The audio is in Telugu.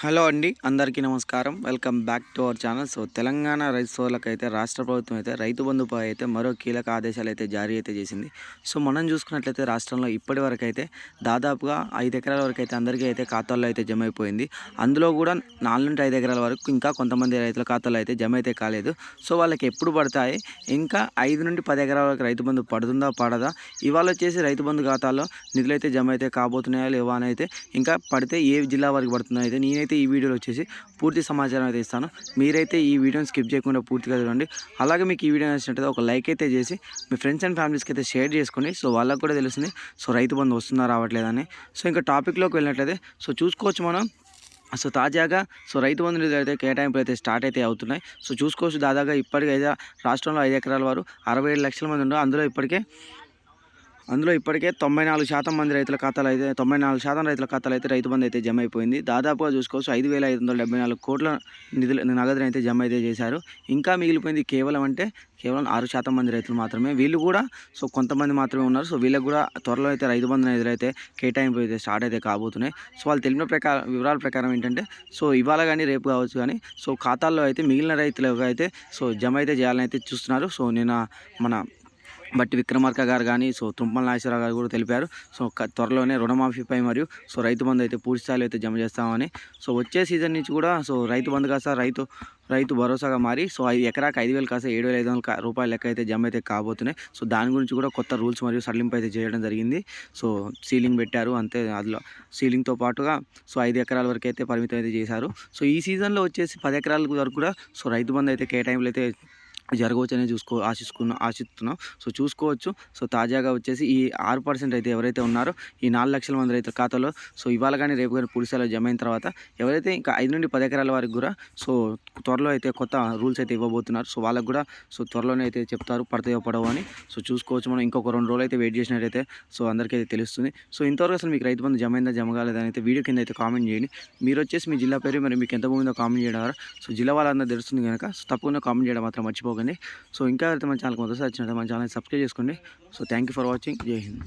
హలో అండి అందరికీ నమస్కారం. Welcome back to our channel. So Telangana రైతు సోదరులకు అయితే రాష్ట్ర ప్రభుత్వం అయితే రైతు బంధుపై అయితే మరో కీలక ఆదేశాలు అయితే జారీ అయితే చేసింది. సో మనం చూసుకున్నట్లయితే రాష్ట్రంలో ఇప్పటి వరకు అయితే దాదాపుగా ఐదు ఎకరాల వరకు అయితే అందరికీ అయితే ఖాతాల్లో అయితే జమ అయిపోయింది. అందులో కూడా నాలుగు నుండి ఐదు ఎకరాల వరకు ఇంకా కొంతమంది రైతుల ఖాతాలో అయితే జమ అయితే కాలేదు. సో వాళ్ళకి ఎప్పుడు పడతాయి? ఇంకా ఐదు నుండి పది ఎకరాల వరకు రైతు బంధు పడుతుందా పడదా? ఇవాళ వచ్చేసి రైతు బంధు ఖాతాలో నిధులు అయితే జమ అయితే కాబోతున్నాయా లేవా అని అయితే ఇంకా పడితే ఏ జిల్లా వరకు పడుతున్నాయి అయితే నేనైతే ఈ వీడియోలో వచ్చేసి పూర్తి సమాచారం అయితే ఇస్తాను. మీరైతే ఈ వీడియోని స్కిప్ చేయకుండా పూర్తిగా చూడండి. అలాగే మీకు ఈ వీడియో నచ్చినట్టయితే ఒక లైక్ అయితే చేసి మీ ఫ్రెండ్స్ అండ్ ఫ్యామిలీస్కి అయితే షేర్ చేసుకోండి. సో వాళ్ళకు కూడా తెలుస్తుంది సో రైతు బంధు వస్తుందా రావట్లేదని సో ఇంకా టాపిక్లోకి వెళ్ళినట్లయితే సో చూసుకోవచ్చు మనం. సో తాజాగా సో రైతు బంధు నిధులు అయితే కేటాయింపులు అయితే స్టార్ట్ అయితే అవుతున్నాయి. సో చూసుకోవచ్చు దాదాపుగా ఇప్పటికైతే రాష్ట్రంలో ఐదు ఎకరాల వారు అరవై ఏడు లక్షల మంది ఉన్నారు. అందులో ఇప్పటికే అందులో ఇప్పటికే తొంభై నాలుగు శాతం మంది రైతుల ఖాతాలు అయితే తొంభై నాలుగు శాతం రైతుల ఖాతాలు అయితే రైతు బంధు అయితే జమ అయిపోయింది. దాదాపుగా చూసుకోవచ్చు ఐదు వేల ఐదు వందల డెబ్బై నాలుగు కోట్ల నిధులు నగదును అయితే జమ అయితే చేశారు. ఇంకా మిగిలిపోయింది కేవలం అంటే కేవలం ఆరు శాతం మంది రైతులు మాత్రమే. వీళ్ళు కూడా సో కొంతమంది మాత్రమే ఉన్నారు. సో వీళ్ళకి కూడా త్వరలో అయితే రైతు బంధు ఎదురైతే అయితే కేటాయింపు అయితే స్టార్ట్ అయితే కాబోతున్నాయి. సో వాళ్ళు తెలిపిన ప్రకారం వివరాల ప్రకారం ఏంటంటే సో ఇవాళ కానీ రేపు కావచ్చు కానీ సో ఖాతాల్లో అయితే మిగిలిన రైతులకు అయితే సో జమ అయితే చేయాలని అయితే చూస్తున్నారు. సో నేను మన బట్టి విక్రమార్క గారు కానీ సో తుంపల నాగేశ్వరరావు గారు కూడా తెలిపారు. సో త్వరలోనే రుణమాఫీపై మరియు సో రైతు బంధు అయితే పూర్తి స్థాయిలో అయితే జమ చేస్తామని సో వచ్చే సీజన్ నుంచి కూడా సో రైతు బంధు కాస్త రైతు రైతు భరోసాగా మారి సో ఐదు ఎకరాకి ఐదు వేలు కాస్త ఏడు వేల ఐదు వందల రూపాయల లెక్క అయితే జమ అయితే కాబోతున్నాయి. సో దాని గురించి కూడా కొత్త రూల్స్ మరియు సడలింపు అయితే చేయడం జరిగింది. సో సీలింగ్ పెట్టారు అంతే అందులో సీలింగ్తో పాటుగా సో ఐదు ఎకరాల వరకు అయితే పరిమితం అయితే చేశారు. సో ఈ సీజన్లో వచ్చేసి పది ఎకరాల వరకు కూడా సో రైతు బంధు అయితే కేటాయింపులు అయితే జరగవచ్చని చూసుకో ఆశిస్తున్నా ఆశిస్తున్నాం. సో చూసుకోవచ్చు. సో తాజాగా వచ్చేసి ఈ ఆరు పర్సెంట్ అయితే ఎవరైతే ఉన్నారో ఈ నాలుగు లక్షల మంది రైతుల ఖాతాలో సో ఇవాళ కానీ రేపు కానీ పులిసాలో జమ అయిన తర్వాత ఎవరైతే ఇంకా ఐదు నుండి పది ఎకరాల వరకు కూడా సో త్వరలో అయితే కొత్త రూల్స్ అయితే ఇవ్వబోతున్నారు. సో వాళ్ళకు కూడా సో త్వరలోనే అయితే చెప్తారు పడతాయో పడవు అని. సో చూసుకోవచ్చు మనం. ఇంకొక రెండు రోజులు అయితే వెయిట్ చేసినట్టయితే సో అందరికీ అయితే తెలుస్తుంది. సో ఇంతవరకు అసలు మీకు రైతు బంధు జమ అయిందా జమ కాలేదని అయితే వీడియో కింద అయితే కామెంట్ చేయండి. మీరు వచ్చేసి మీ జిల్లా పేరు మరి మీకు ఎంత భూమిందో కామెంట్ చేయడం ద్వారా. సో జిల్లా వాళ్ళందరూ తెలుస్తుంది కనుక సో తప్పకుండా కామెంట్ చేయడం మాత్రం మర్చిపో మర్చిపోకండి సో ఇంకా అయితే మన ఛానల్ మొదటిసారి వచ్చినట్టు మన ఛానల్ సబ్స్క్రైబ్ చేసుకోండి. So thank you for watching. Jai Hind.